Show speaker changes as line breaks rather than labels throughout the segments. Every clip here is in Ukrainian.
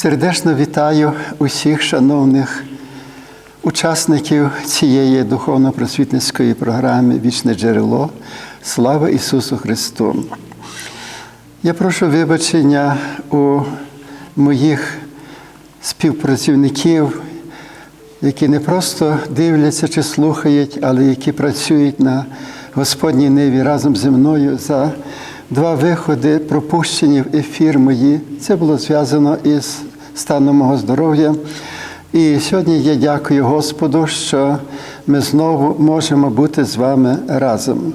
Сердечно вітаю усіх шановних учасників цієї духовно-просвітницької програми Вічне джерело. Слава Ісусу Христу! Я прошу вибачення у моїх співпрацівників, які не просто дивляться чи слухають, але які працюють на Господній ниві разом зі мною за два виходи, пропущені в ефір мої. Це було зв'язано із станом мого здоров'я. І сьогодні я дякую Господу, що ми знову можемо бути з вами разом.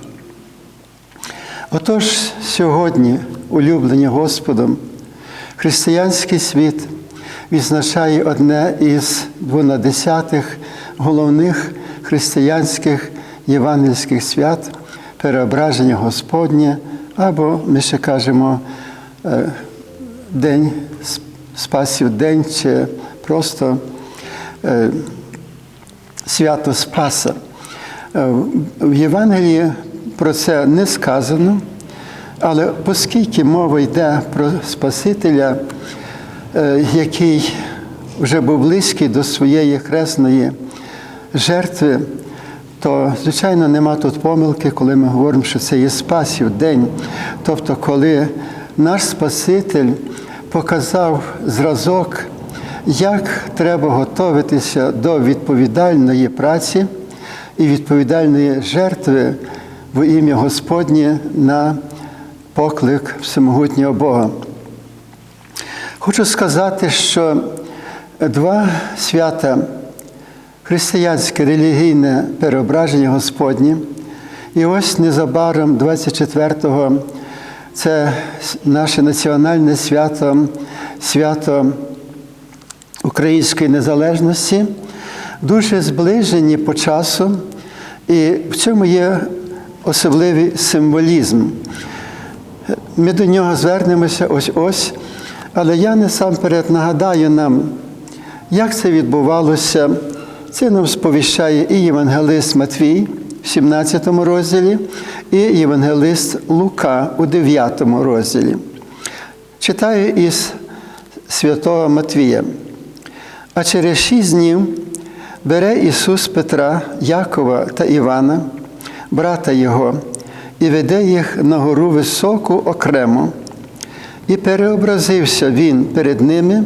Отож, сьогодні, улюблені Господом, християнський світ відзначає одне із двонадесятих головних християнських євангельських свят переображення Господнє, або ми ще кажемо День Спасів День чи просто свято Спаса. В Євангелії про це не сказано, але оскільки мова йде про Спасителя, який вже був близький до своєї хресної жертви, то, звичайно, нема тут помилки, коли ми говоримо, що це є Спасів день. Тобто, коли наш Спаситель показав зразок, як треба готуватися до відповідальної праці і відповідальної жертви в ім'я Господнє на поклик всемогутнього Бога. Хочу сказати, що два свята християнське релігійне переображення Господнє, і ось незабаром 24-го це наше національне свято, свято Української незалежності, дуже зближені по часу, і в цьому є особливий символізм. Ми до нього звернемося ось-ось, але я насамперед нагадаю нам, як це відбувалося. Це нам сповіщає і Євангелист Матвій 17 розділі, і Євангелист Лука у 9 розділі. Читаю із святого Матвія. А через шість днів бере Ісус Петра, Якова та Івана, брата Його, і веде їх на гору високу окремо, і переобразився Він перед ними,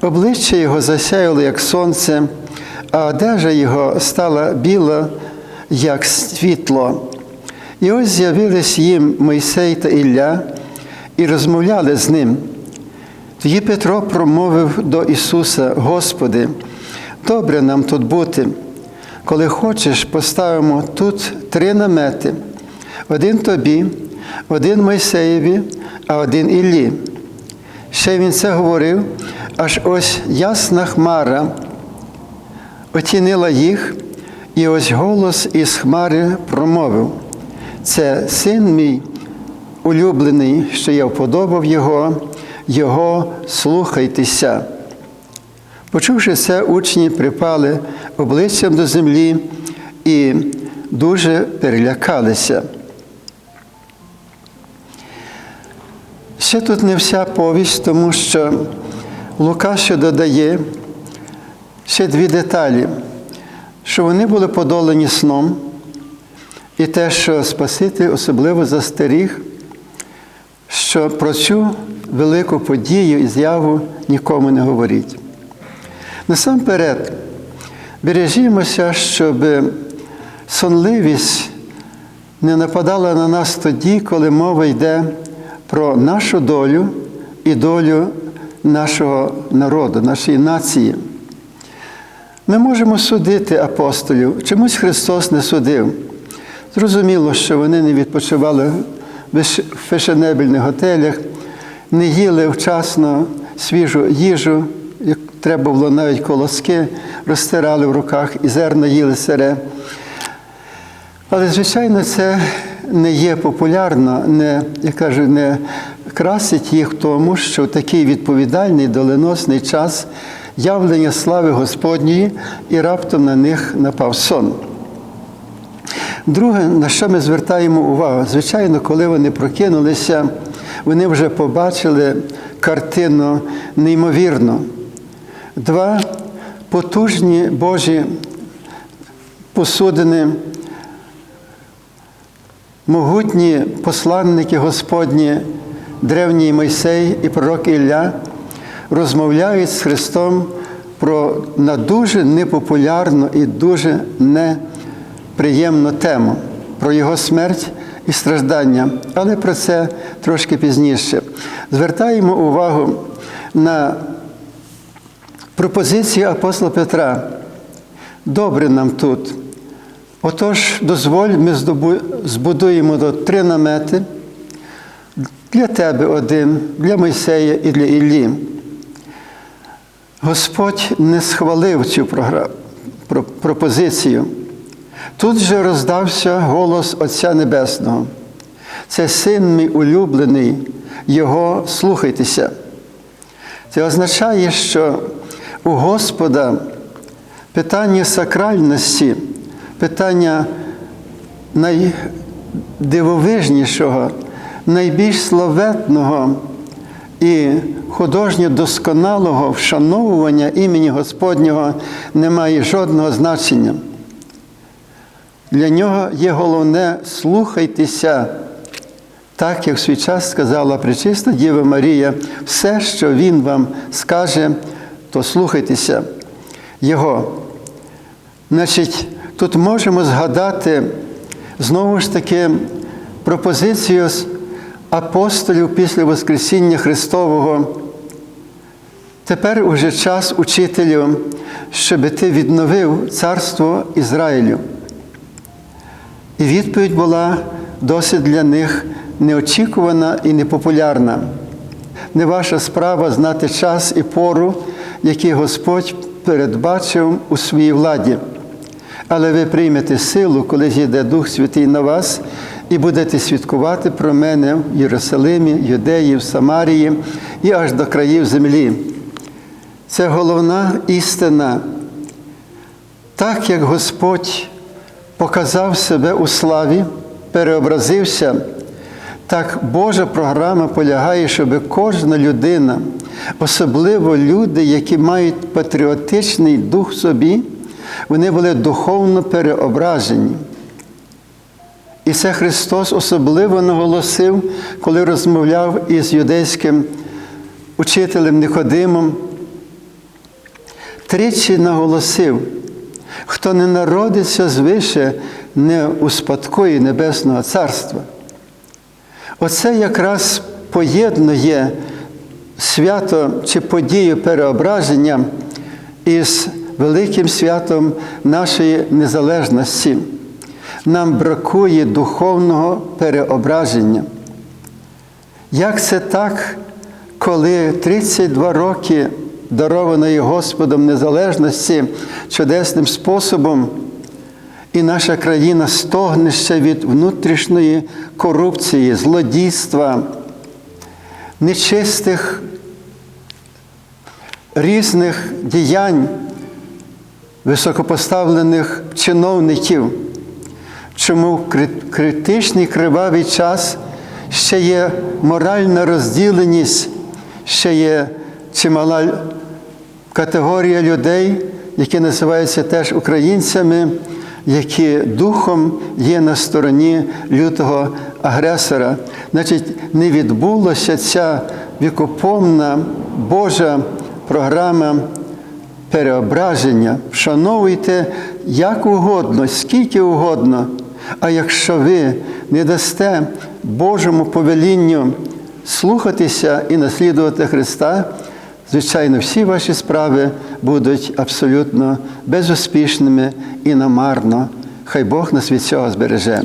обличчя Його засяяло, як сонце, а одежа Його стала біла, як світло. І ось з'явились їм Мойсей та Ілля і розмовляли з ним. Тоді Петро промовив до Ісуса: Господи, добре нам тут бути. Коли хочеш, поставимо тут три намети: один тобі, один Мойсеєві, а один Іллі. Ще він це говорив, аж ось ясна хмара оцінила їх, і ось голос із хмари промовив: Це син мій улюблений, що я вподобав його. Його слухайтеся. Почувши це, учні припали обличчям до землі і дуже перелякалися. Ще тут не вся повість, тому що Лука ще додає ще дві деталі, що вони були подолані сном, і те, що Спаситель особливо застеріг, що про цю велику подію і з'яву нікому не говоріть. Насамперед, бережімося, щоб сонливість не нападала на нас тоді, коли мова йде про нашу долю і долю нашого народу, нашої нації. Ми можемо судити апостолів. Чомусь Христос не судив. Зрозуміло, що вони не відпочивали в фешенебельних готелях, не їли вчасно свіжу їжу, як треба було навіть колоски, розтирали в руках і зерна їли сире. Але, звичайно, це не є популярно, не, я кажу, не красить їх тому, що в такий відповідальний доленосний час явлення слави Господньої, і раптом на них напав сон. Друге, на що ми звертаємо увагу, звичайно, коли вони прокинулися, вони вже побачили картину неймовірну. Два потужні Божі посудини, могутні посланники Господні, древній Мойсей і пророк Ілля розмовляють з Христом про на дуже непопулярну і дуже неприємну тему про Його смерть і страждання, але про це трошки пізніше. Звертаємо увагу на пропозицію апостола Петра. Добре нам тут. Отож, дозволь, ми збудуємо три намети для тебе один, для Мойсея і для Іллі. Господь не схвалив цю пропозицію. Тут же роздався голос Отця Небесного. Це син мій улюблений, Його слухайтеся. Це означає, що у Господа питання сакральності, питання найдивовижнішого, найбільш словетного і художнє досконалого вшановування імені Господнього не має жодного значення. Для нього є головне слухайтеся, так як в свій час сказала Пречиста Діва Марія, все, що Він вам скаже, то слухайтеся Його. Значить, тут можемо згадати знову ж таки пропозицію апостолів після Воскресіння Христового. Тепер уже час учителю, щоби ти відновив царство Ізраїлю. І відповідь була досить для них неочікувана і непопулярна. Не ваша справа знати час і пору, який Господь передбачив у своїй владі. Але ви приймете силу, коли зійде Дух Святий на вас, і будете свідкувати про мене в Єрусалимі, Юдеї, в Самарії і аж до країв землі. Це головна істина. Так як Господь показав себе у славі, переобразився, так Божа програма полягає, щоб кожна людина, особливо люди, які мають патріотичний дух собі, вони були духовно переображені. І це Христос особливо наголосив, коли розмовляв із юдейським учителем Никодимом. Тричі наголосив, хто не народиться звише, не успадкує Небесного Царства. Оце якраз поєднує свято чи подію переображення із великим святом нашої незалежності нам бракує духовного переображення. Як це так, коли 32 роки дарованої Господом незалежності чудесним способом, і наша країна стогне ще від внутрішньої корупції, злодійства, нечистих різних діянь високопоставлених чиновників. Чому в критичний кривавий час ще є моральна розділеність, ще є чимала категорія людей, які називаються теж українцями, які духом є на стороні лютого агресора. Значить, не відбулася ця вікоповна Божа програма. Переображення, вшановуйте як угодно, скільки угодно. А якщо ви не дасте Божому повелінню слухатися і наслідувати Христа, звичайно, всі ваші справи будуть абсолютно безуспішними і намарно. Хай Бог нас від цього збереже.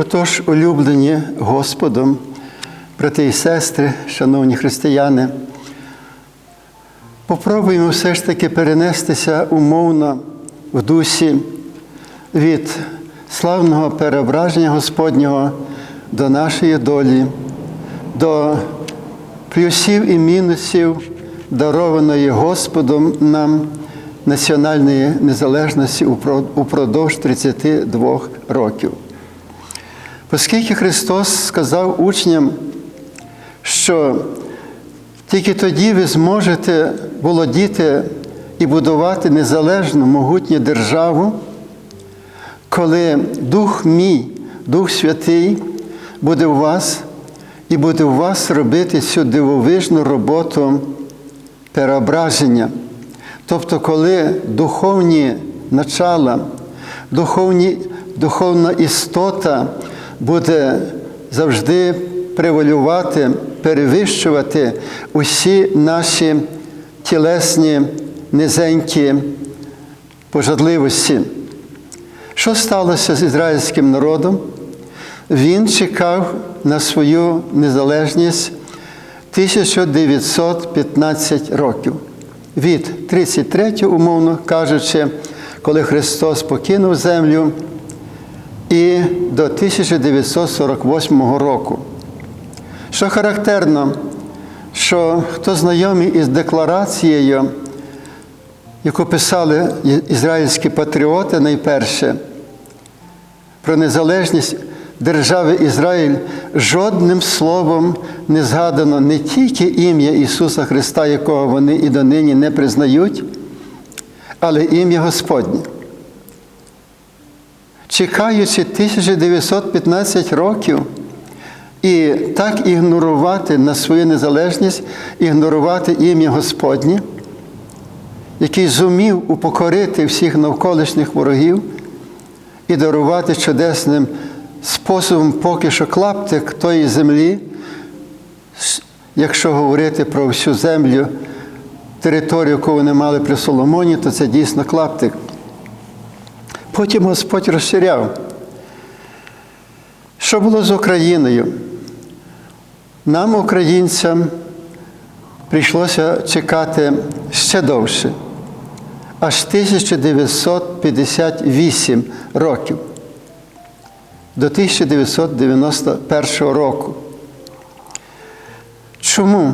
Отож, улюблені Господом, брати і сестри, шановні християни, попробуємо все ж таки перенестися умовно в дусі від славного переображення Господнього до нашої долі, до плюсів і мінусів, дарованої Господом нам національної незалежності упро- упродовж 32 років. Оскільки Христос сказав учням, що тільки тоді ви зможете володіти і будувати незалежну могутню державу, коли Дух мій, Дух Святий буде у вас і буде у вас робити цю дивовижну роботу переображення. Тобто, коли духовні начала, духовні, духовна істота буде завжди превалювати, перевищувати усі наші тілесні низенькі пожадливості. Що сталося з ізраїльським народом? Він чекав на свою незалежність 1915 років. Від 33, умовно кажучи, коли Христос покинув землю, і до 1948 року. Що характерно, що хто знайомий із декларацією, яку писали ізраїльські патріоти найперше, про незалежність держави Ізраїль, жодним словом не згадано не тільки ім'я Ісуса Христа, якого вони і донині не признають, але ім'я Господнє чекаючи 1915 років і так ігнорувати на свою незалежність, ігнорувати ім'я Господнє, який зумів упокорити всіх навколишніх ворогів і дарувати чудесним способом поки що клаптик тої землі, якщо говорити про всю землю, територію, яку вони мали при Соломоні, то це дійсно клаптик. Потім Господь розширяв. Що було з Україною? Нам, українцям, прийшлося чекати ще довше, аж 1958 років до 1991 року. Чому?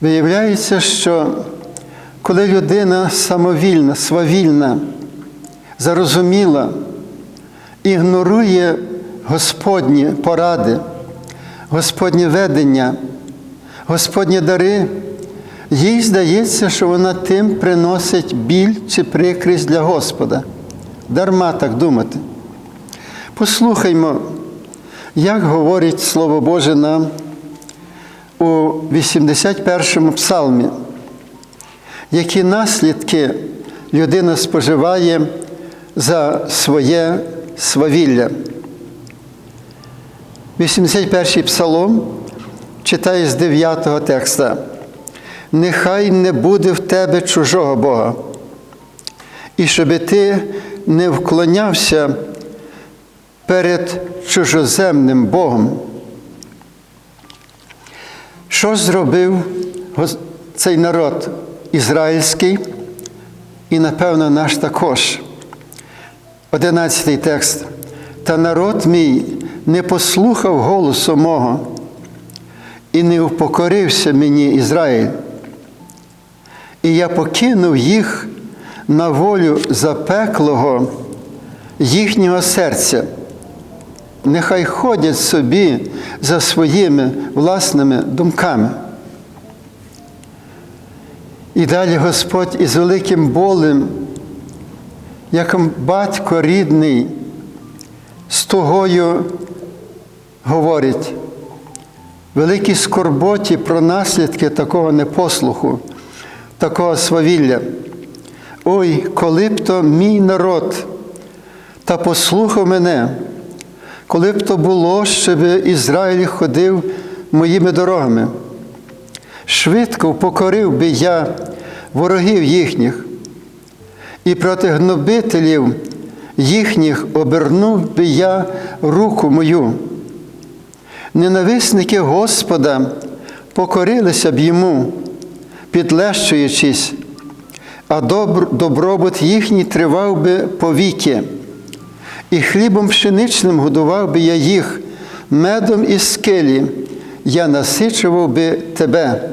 Виявляється, що коли людина самовільна, свавільна, зарозуміла, ігнорує Господні поради, Господні ведення, Господні дари, їй здається, що вона тим приносить біль чи прикрість для Господа. Дарма так думати. Послухаймо, як говорить Слово Боже нам у 81-му псалмі, які наслідки людина споживає за своє свавілля. 81-й псалом читає з 9 текста. Нехай не буде в тебе чужого Бога, і щоби ти не вклонявся перед чужоземним Богом. Що зробив цей народ ізраїльський і, напевно, наш також. Одинадцятий текст. Та народ мій не послухав голосу мого і не упокорився мені Ізраїль. І я покинув їх на волю запеклого їхнього серця. Нехай ходять собі за своїми власними думками. І далі Господь із великим болем, як батько рідний, з тугою говорить, великій скорботі про наслідки такого непослуху, такого свавілля. Ой, коли б то мій народ та послухав мене, коли б то було, щоб Ізраїль ходив моїми дорогами. Швидко покорив би я ворогів їхніх і проти гнобителів їхніх обернув би я руку мою. Ненависники Господа покорилися б йому, підлещуючись, а добр, добробут їхній тривав би повіки, і хлібом пшеничним годував би я їх, медом із скелі я насичував би тебе.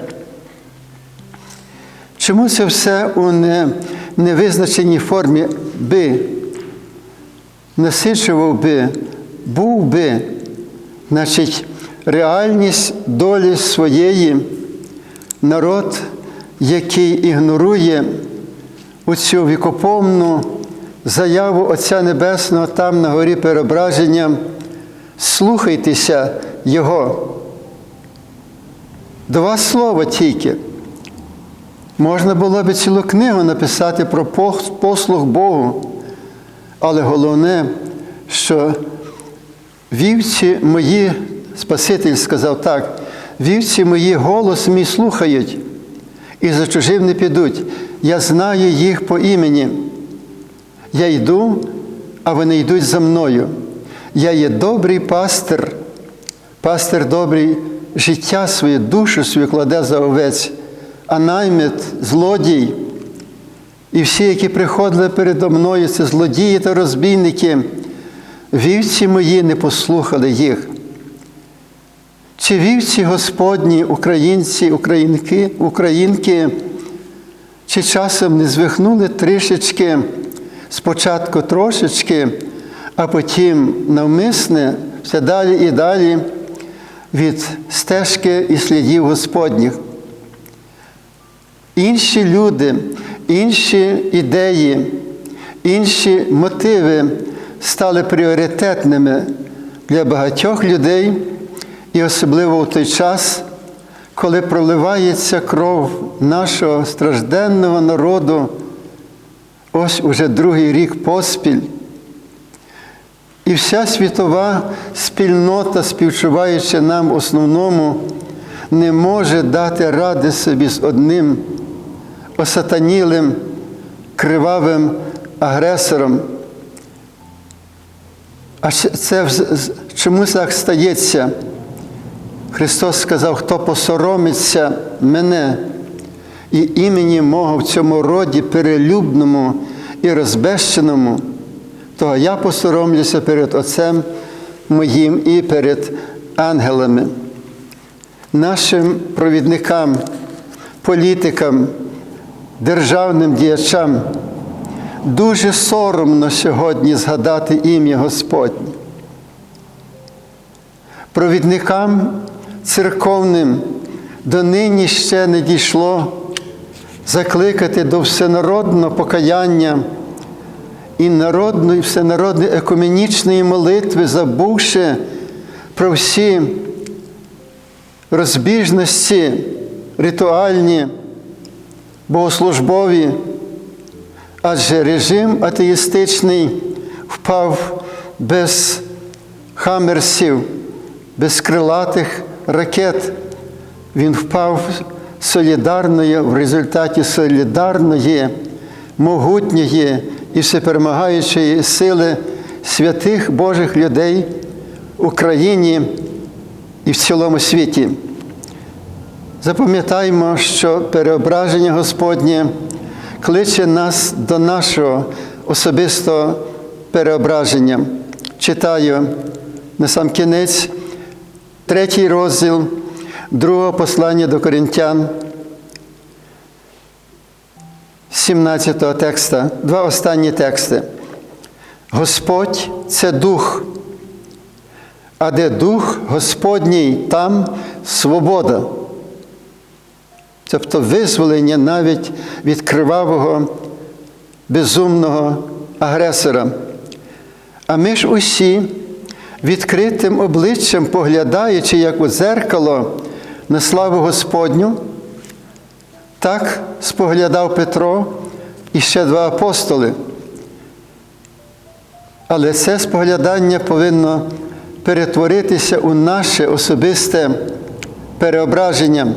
Чому це все у невизначеній формі би? Насичував би, був би, значить, реальність долі своєї народ, який ігнорує оцю вікоповну заяву Отця Небесного там на горі переображення, слухайтеся Його. Два слова тільки. Можна було б цілу книгу написати про послуг Богу, але головне, що вівці мої, Спаситель сказав так, вівці мої голос мій слухають і за чужим не підуть. Я знаю їх по імені. Я йду, а вони йдуть за мною. Я є добрий пастир, пастир добрий життя своє, душу свою кладе за овець, а наймит, злодій. І всі, які приходили передо мною, це злодії та розбійники, вівці мої не послухали їх. Чи вівці Господні, українці, українки, українки, чи часом не звихнули трішечки, спочатку трошечки, а потім навмисне все далі і далі від стежки і слідів Господніх. Інші люди, інші ідеї, інші мотиви стали пріоритетними для багатьох людей, і особливо в той час, коли проливається кров нашого стражденного народу, ось уже другий рік поспіль. І вся світова спільнота, співчуваючи нам основному, не може дати ради собі з одним осатанілим, кривавим агресором. А це чому так стається? Христос сказав, хто посоромиться мене і імені мого в цьому роді перелюбному і розбещеному, то я посоромлюся перед Отцем моїм і перед ангелами, нашим провідникам, політикам, державним діячам. Дуже соромно сьогодні згадати ім'я Господнє. Провідникам церковним донині ще не дійшло закликати до всенародного покаяння і народної, всенародної екуменічної молитви, забувши про всі розбіжності ритуальні, богослужбові, адже режим атеїстичний впав без хамерсів, без крилатих ракет. Він впав солідарної в результаті солідарної, могутньої і всеперемагаючої сили святих Божих людей в Україні і в цілому світі. Запам'ятаймо, що переображення Господнє кличе нас до нашого особистого переображення. Читаю на сам кінець, третій розділ другого послання до Коринтян, 17 текста, два останні тексти. Господь це дух, а де дух Господній, там свобода. Тобто визволення навіть від кривавого, безумного агресора. А ми ж усі відкритим обличчям, поглядаючи, як у дзеркало на славу Господню, так споглядав Петро і ще два апостоли. Але це споглядання повинно перетворитися у наше особисте переображення,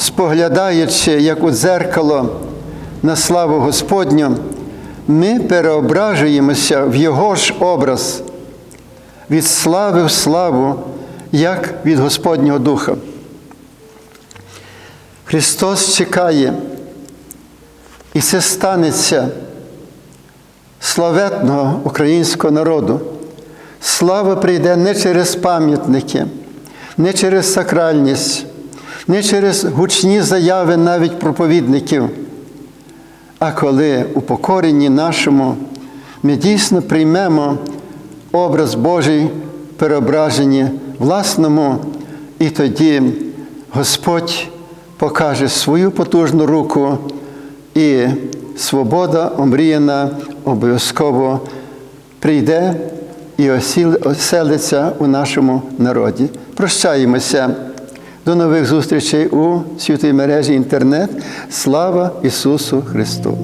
споглядаючи, як у дзеркало на славу Господню, ми переображуємося в Його ж образ, від слави в славу, як від Господнього Духа. Христос чекає, і це станеться славетного українського народу. Слава прийде не через пам'ятники, не через сакральність, не через гучні заяви навіть проповідників, а коли у покоренні нашому ми дійсно приймемо образ Божий переображені власному, і тоді Господь покаже свою потужну руку, і свобода омріяна обов'язково прийде і оселиться у нашому народі. Прощаємося. До нових зустрічей у святій мережі інтернет. Слава Ісусу Христу!